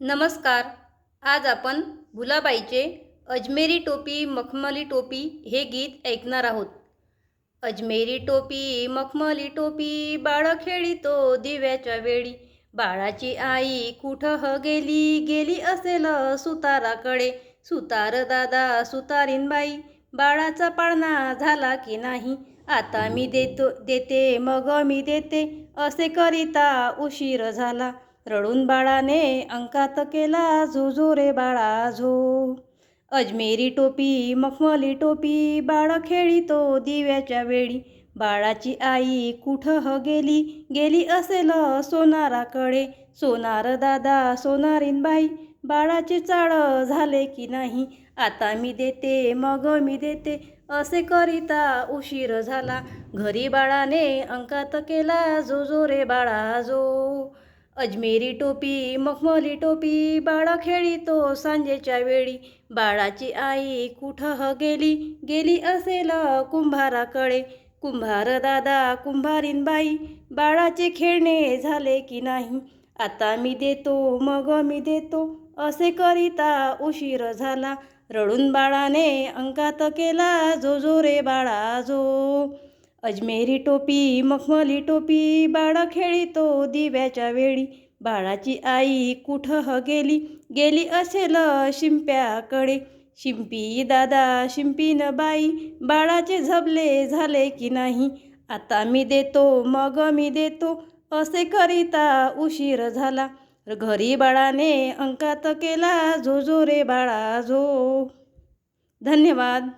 नमस्कार. आज आपण भुलाबाईचे अजमेरी टोपी मखमली टोपी हे गीत ऐकणार आहोत. अजमेरी टोपी मखमली टोपी बाळ खेळीतो दिव्याच्या वेळी. बाळाची आई कुठं ह गेली? गेली असेल सुताराकडे. सुतार दादा सुतारीनबाई बाळाचा पाळणा झाला की नाही? आता मी देतो देते मग मी देते असे करिता उशीर झाला. रडून बाळाने अंकात केला झो रे बाळा झो अजमेरी टोपी मखमली टोपी बाळ खेळीतो दिव्याच्या वेळी. बाळाची आई कुठं ह गेली? गेली असेल सोनाराकडे. सोनार दादा सोनारीन बाई बाळाचे चाळ झाले की नाही? आता मी देते मग मी देते असे करिता उशीर झाला. घरी बाळाने अंकात केला जो जो रे बाळा जो अजमेरी टोपी मखमली टोपी बाळा खेळीतो सांजेच्या वेळी. बाळाची आई कुठं ह गेली? गेली असेल कुंभाराकडे. कुंभार दादा कुंभारीन बाई बाळाचे खेळणे झाले की नाही? आता मी देतो मग मी देतो असे करिता उशीर झाला. रडून बाळाने अंकात केला जो जो रे बाळा जो अजमेरी टोपी मखमली टोपी बाळा खेळीतो दिव्याच्या वेळी. बाळाची आई कुठं ह गेली? गेली असेल शिंप्याकडे. शिंपी दादा शिंपीन बाई बाळाचे झबले झाले की नाही? आता मी देतो मग मी देतो असे करिता उशीर झाला. घरी बाळाने अंकात केला झो झो रे बाळा झो. धन्यवाद.